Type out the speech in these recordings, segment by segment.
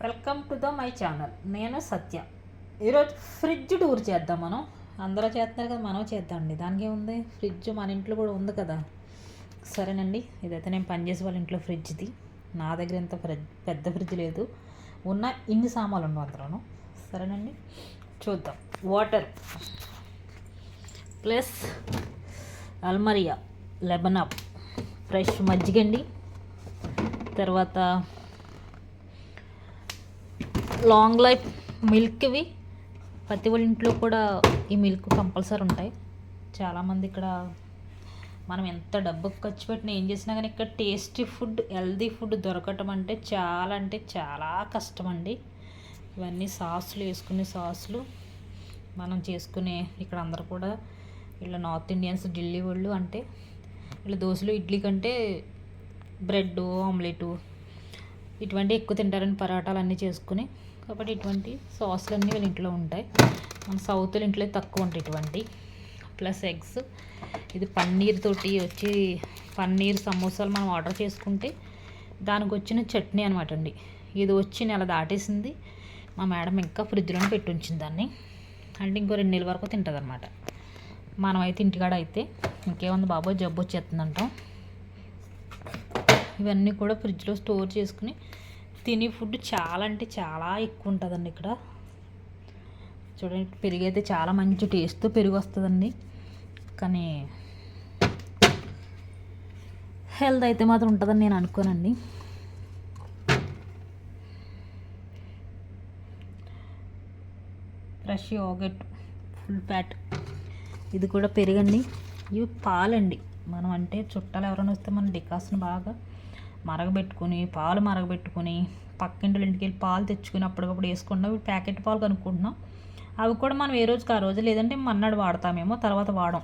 Welcome to the my channel నేను సత్య. ఈరోజు fridge tour చేద్దాం మనం. అందరూ చేస్తున్నారు కదా మనం చేద్దామండి. దానికి ఏముంది? ఫ్రిడ్జ్ మన ఇంట్లో కూడా ఉంది కదా. సరేనండి ఇదైతే నేను పనిచేసే వాళ్ళ ఇంట్లో ఫ్రిడ్జ్ది నా దగ్గర ఇంత ఫ్రిడ్జ్ పెద్ద ఫ్రిడ్జ్ లేదు. ఉన్న ఇన్ని సామాన్లు ఉండవు అందులోను. సరేనండి చూద్దాం. Water plus Almarai laban up fresh మజ్జిగండి. తర్వాత లాంగ్ లైఫ్ మిల్క్వి ప్రతి వాళ్ళ ఇంట్లో కూడా ఈ మిల్క్ కంపల్సరీ ఉంటాయి. చాలామంది ఇక్కడ మనం ఎంత డబ్బు ఖర్చు పెట్టినా ఏం చేసినా కానీ ఇక్కడ టేస్టీ ఫుడ్ హెల్దీ ఫుడ్ దొరకటం అంటే చాలా అంటే చాలా కష్టం అండి ఇవన్నీ సాసులు వేసుకునే సాసులు. మనం చేసుకునే ఇక్కడ అందరు కూడా ఇలా నార్త్ ఇండియన్స్ ఢిల్లీ వాళ్ళు అంటే ఇలా దోశలు ఇడ్లీ కంటే బ్రెడ్ ఆమ్లెట్ ఇటువంటి ఎక్కువ తింటారని పరాటాలు అన్నీ చేసుకుని కాబట్టి ఇటువంటి సాసులు అన్నీ వీళ్ళ ఇంట్లో ఉంటాయి. మన సౌత్ ఇంట్లో తక్కువ ఉంటాయి ఇటువంటి. Plus eggs. ఇది పన్నీర్ తోటి వచ్చి పన్నీర్ సమోసాలు మనం ఆర్డర్ చేసుకుంటే దానికి వచ్చిన చట్నీ అనమాట అండి. ఇది వచ్చి నెల దాటేసింది. మా మేడం ఇంకా ఫ్రిడ్జ్లోనే పెట్టి ఉంచింది దాన్ని. అంటే ఇంకో రెండు నెలల వరకు తింటుంది అనమాట మనమైతే ఇంటికాడ అయితే ఇంకేముంది బాబోయ్ జబ్బు వచ్చేస్తుందంటాం. ఇవన్నీ కూడా ఫ్రిడ్జ్లో స్టోర్ చేసుకుని తినే ఫుడ్ చాలా అంటే చాలా ఎక్కువ ఉంటుందండి ఇక్కడ. చూడండి పెరుగు అయితే చాలా మంచి టేస్ట్తో పెరుగు వస్తుందండి. కానీ హెల్త్ అయితే మాత్రం ఉంటుందని నేను అనుకోనండి. ఫ్రెష్ యోగట్ ఫుల్ ఫ్యాట్ ఇది కూడా పెరగండి. ఇవి పాలండి. మనం అంటే చుట్టాలు ఎవరైనా వస్తే మనం డికాషన్ బాగా మరగబెట్టుకుని పాలు మరగబెట్టుకుని పక్కింటి ఇంటికి వెళ్ళి పాలు తెచ్చుకుని అప్పటికప్పుడు వేసుకుంటాం ప్యాకెట్ పాలు కనుక్కుంటున్నాం. అవి కూడా మనం ఏ రోజుకి ఆ రోజు లేదంటే మన్నాడు వాడతామేమో తర్వాత వాడం.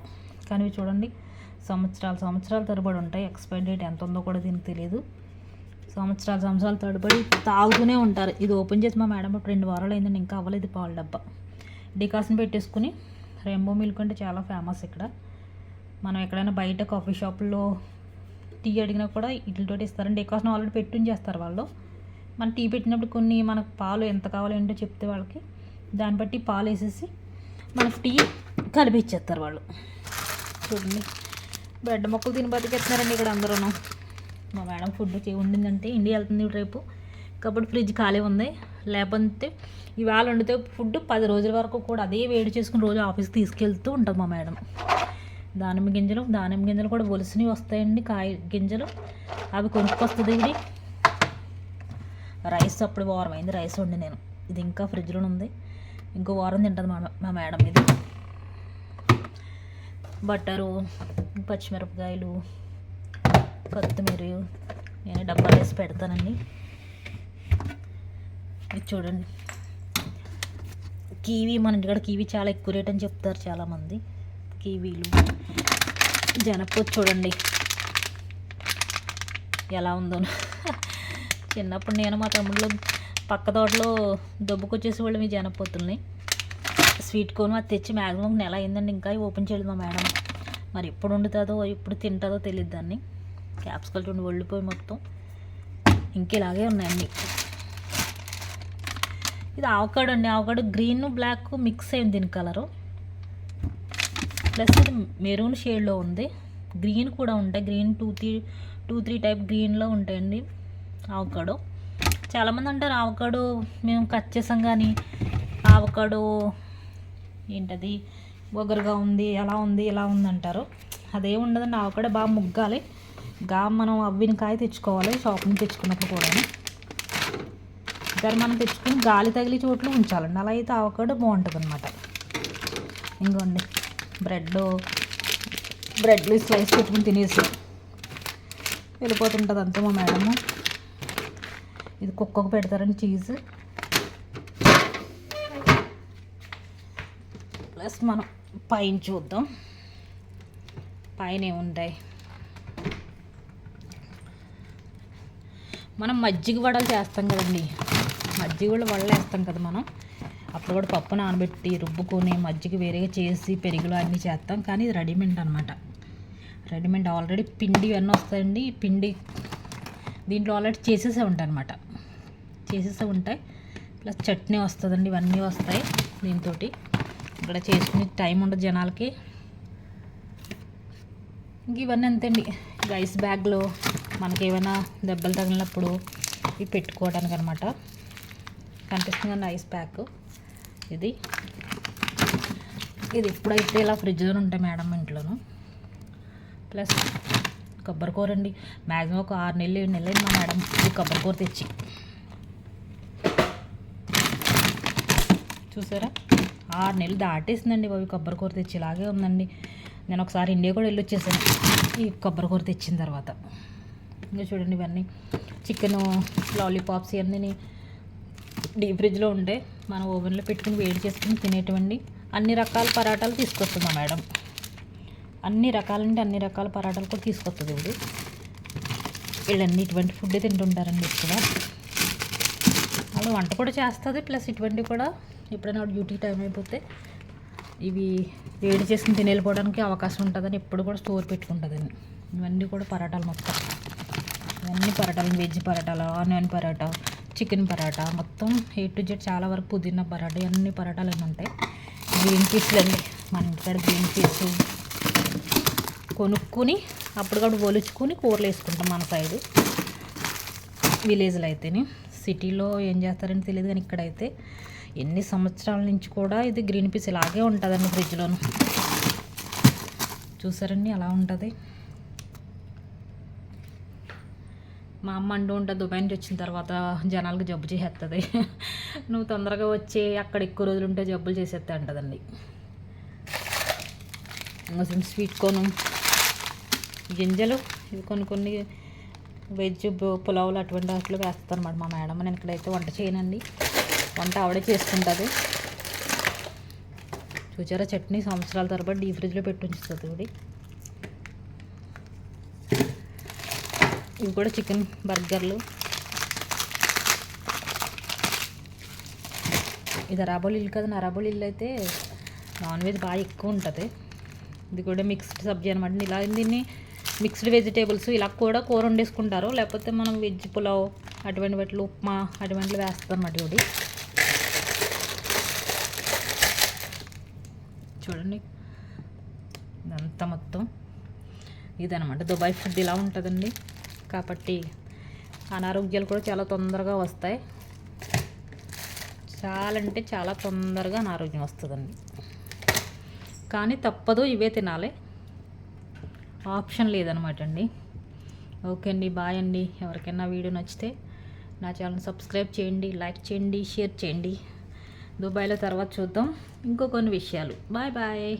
కానీ ఇవి చూడండి సంవత్సరాలు సంవత్సరాలు తరబడి ఉంటాయి. ఎక్స్పైరీ డేట్ ఎంత ఉందో కూడా దీనికి తెలియదు సంవత్సరాలు సంవత్సరాలు తడబడి తాగుతూనే ఉంటారు. ఇది ఓపెన్ చేసి మా మేడం ఇప్పుడు రెండు వారాలు అయిందండి ఇంకా అవ్వలేదు పాల డబ్బా. డికాషన్ పెట్టేసుకుని రెయిన్బో మిల్క్ అంటే చాలా ఫేమస్ ఇక్కడ. మనం ఎక్కడైనా బయట కాఫీ షాపుల్లో టీ అడిగినా కూడా వీటితోటి ఇస్తారండి డికాషన్ ఆల్రెడీ పెట్టి చేస్తారు వాళ్ళు. మన టీ పెట్టినప్పుడు కొన్ని మనకు పాలు ఎంత కావాలో ఏంటో చెప్తే వాళ్ళకి దాన్ని బట్టి పాలు వేసేసి మనకు టీ కలిపి ఇచ్చేస్తారు వాళ్ళు. చూడండి. బ్రెడ్ మొక్కలు తిని బతికేస్తున్నారండి ఇక్కడ అందరూ మా మేడం ఫుడ్ ఉండిందంటే ఇండియా వెళ్తుంది రేపు. కాబట్టి ఫ్రిడ్జ్ ఖాళీ ఉంది. లేకపోతే ఇవాళ వండితే ఫుడ్ పది రోజుల వరకు కూడా అదే వేడి చేసుకుని రోజు ఆఫీస్కి తీసుకెళ్తూ ఉంటుంది మా మేడం. దానిమ్మ గింజలు దానిమ్మ గింజలు కూడా ఒలిసినవి వస్తాయండి కాయ గింజలు. అవి కొనుక్కొస్తుంది ఇది. రైస్ అప్పుడు వారం అయింది రైస్ వండి నేను. ఇది ఇంకా ఫ్రిడ్జ్లో ఉంది. ఇంకో వారం తింటుంది మా మా మేడం ఇది. బట్టరు పచ్చిమిరపకాయలు కొత్తిమీర నేను డబ్బాలు వేసి పెడతానండి. ఇది చూడండి. కీవీ మన ఇంటికాడ కీవీ చాలా ఎక్కువ రేట్ అని చెప్తారు చాలామంది. కీవీలు జనపూర్ చూడండి. ఎలా ఉందో. చిన్నప్పుడు నేను మా తమ్ముళ్ళు పక్క తోటలో దొబ్బుకొచ్చేసి వాళ్ళు మీ జనపొత్తుల్ని స్వీట్ కోన్ అది తెచ్చి మ్యాక్సిమం నెల అయిందండి ఇంకా ఓపెన్ చేయలేదు మా మేడం. మరి ఎప్పుడు వండుతుందో ఎప్పుడు తింటుందో తెలియదు దాన్ని. క్యాప్సికల్ చూడండి ఒళ్ళిపోయి మొత్తం. ఇంకేలాగే ఉన్నాయండి. ఇది ఆవకాడు అండి ఆవకాడు గ్రీన్ బ్లాక్ మిక్స్ అయింది దీని కలరు. ప్లస్ ఇది మెరూన్ షేడ్లో ఉంది. గ్రీన్ కూడా ఉంటాయి. Green two three two three type గ్రీన్లో ఉంటాయండి ఆవకాడో. చాలామంది అంటారు ఆవకాడో మేము కట్ చేసాం కానీ ఆవకాడో ఏంటది? ఒగరుగా ఉంది ఎలా ఉంది ఎలా ఉంది అంటారు. అదే ఉండదండి. ఆవకాడో బాగా ముగ్గాలి. గా మనం అవ్విన కాయ తెచ్చుకోవాలి. షాప్ నుంచి తెచ్చుకున్నప్పుడు కూడా దాన్ని మనం తెచ్చుకుని గాలి తగిలి చోట్ల ఉంచాలండి. అలా అయితే ఆవకాడో బాగుంటుంది అనమాట ఇంకోండి బ్రెడ్. బ్రెడ్లు స్లైస్ పెట్టుకుని తినేసి వెళ్ళిపోతుంటుంది అంతే మా మేడము. ఇది కుక్కకు పెడతారని చీజ్. ప్లస్ మనం పైన చూద్దాం. పైన ఏముంటాయి మనం మజ్జిగ వడలు చేస్తాం కదండి. మజ్జిగ వడలు వేస్తాం కదా మనం. అప్పుడు కూడా పప్పు నానబెట్టి రుబ్బుకొని మజ్జిగ వేరేగా చేసి పెరుగులో అన్నీ చేస్తాం. కానీ ఇది రెడీమేడ్ అనమాట రెడీమేడ్ ఆల్రెడీ పిండి ఇవన్నీ వస్తాయండి. పిండి దీంట్లో ఆల్రెడీ చేసేసే ఉంటాయి అనమాట చేసేసే ఉంటాయి. ప్లస్ చట్నీ వస్తుందండి ఇవన్నీ వస్తాయి దీంతో ఇక్కడ చేసుకునే టైం ఉండదు జనాలకి. ఇంక ఇవన్నీ అంతేండి. రైస్ బ్యాగ్లో మనకి ఏమైనా దెబ్బలు తగిలినప్పుడు ఇవి పెట్టుకోవడానికి అనమాట కనిపిస్తుంది రైస్ బ్యాగ్ ఇది ఇది ఎప్పుడైతే ఇలా ఫ్రిడ్జ్లో ఉంటాయి మేడం ఇంట్లోను. ప్లస్ కొబ్బరి కూర అండి. మ్యాక్సిమం ఒక ఆరు నెలలు ఏడు నెలలు మా మేడం ఈ కొబ్బరి కూర తెచ్చి. చూసారా? ఆరు నెలలు దాటేసిందండి బాబు ఈ కొబ్బరి కూర తెచ్చి. ఇలాగే ఉందండి. నేను ఒకసారి ఇండియా కూడా వెళ్ళి వచ్చేసాను. ఈ కొబ్బరి కూర తెచ్చిన తర్వాత. ఇంకా చూడండి ఇవన్నీ. చికెన్ లాలీపాప్స్ ఇవన్నీ డీప్ ఫ్రిడ్జ్లో ఉండే మనం ఓవెన్లో పెట్టుకుని వేడి చేసుకుని తినేటువంటి అన్ని రకాల పరాటాలు తీసుకొస్తుందా మేడం? అన్ని రకాలంటే అన్ని రకాల పరాటాలు కూడా తీసుకొస్తుంది ఇప్పుడు వీళ్ళన్నీ ఇటువంటి ఫుడ్ తింటుంటారండి ఎక్కువ. అలా వంట కూడా చేస్తుంది ప్లస్ ఇటువంటివి కూడా ఎప్పుడైనా డ్యూటీ టైం అయిపోతే ఇవి వేడి చేసుకుని తినేళ్ళిపోవడానికి అవకాశం ఉంటుందని ఎప్పుడు కూడా స్టోర్ పెట్టుకుంటుందని ఇవన్నీ కూడా పరాటాలు మొత్తం. ఇవన్నీ పరాటాలు వెజ్ పరాటాలు ఆనియన్ పరాటా చికెన్ పరాటా. మొత్తం ఏ టు జెడ్ చాలా వరకు పుదీనా పరాటా అన్ని పరాటాలు అన్నీ ఉంటాయి. గ్రీన్ పీస్లు అండి. మన ఇంటికాడ గ్రీన్ పీస్ కొనుక్కొని అప్పటికప్పుడు ఒలుచుకొని కూరలు వేసుకుంటాం మన సైడు విలేజ్లో అయితేనే. సిటీలో ఏం చేస్తారని తెలియదు కానీ ఇక్కడైతే ఎన్ని సంవత్సరాల నుంచి కూడా ఇది గ్రీన్ పీస్ ఇలాగే ఉంటుందండి ఫ్రిడ్జ్లోను చూసారండి అలా ఉంటుంది. మా అమ్మ అంటూ ఉంటుంది దుబాయ్ నుంచి వచ్చిన తర్వాత జనాలకు జబ్బు చేసేస్తుంది నువ్వు తొందరగా వచ్చి అక్కడ ఎక్కువ రోజులు ఉంటే జబ్బులు చేసేస్తా అంటదండి. ఇంకా స్వీట్ కోను. గింజలు ఇవి కొన్ని కొన్ని వెజ్ పులావులు అటువంటి వాటిలో వేస్తాను అనమాట మా మేడం. నేను ఇక్కడైతే వంట చేయనండి. వంట ఆవిడే చేసుకుంటుంది. చూచారా చట్నీ సంవత్సరాల తరబడి డీ ఫ్రిడ్జ్లో పెట్టి ఉంచుతుంది ఇవి కూడా చికెన్ బర్గర్లు. ఇది అరాబోల్ ఇల్లు కదా అరాబోల్ ఇల్లు అయితే నాన్ వెజ్ బాగా ఎక్కువ ఉంటుంది. ఇది కూడా మిక్స్డ్ సబ్జీ అనమాట ఇలా దీన్ని మిక్స్డ్ వెజిటేబుల్స్ ఇలా కూడా కూర వండేసుకుంటారు. లేకపోతే మనం వెజ్ పులావ్ అటువంటి వాటిలో ఉప్మా అటువంటివి వేస్తాం అన్నమాట ఇవి. చూడండి. ఇదంతా మొత్తం. ఇదనమాట దుబాయ్ ఫుడ్ ఇలా ఉంటుందండి. కాబట్టి అనారోగ్యాలు కూడా చాలా తొందరగా వస్తాయి. చాలా అంటే చాలా తొందరగా అనారోగ్యం వస్తుందండి. కానీ తప్పదు ఇవే తినాలి. ఆప్షన్ లేదనమాట అండి. ఓకే అండి బాయ్ అండి. ఎవరికైనా వీడియో నచ్చితే నా ఛానల్ సబ్స్క్రైబ్ చేయండి లైక్ చేయండి షేర్ చేయండి. దుబాయ్లో తర్వాత చూద్దాం. ఇంకో కొన్ని విషయాలు. Bye bye.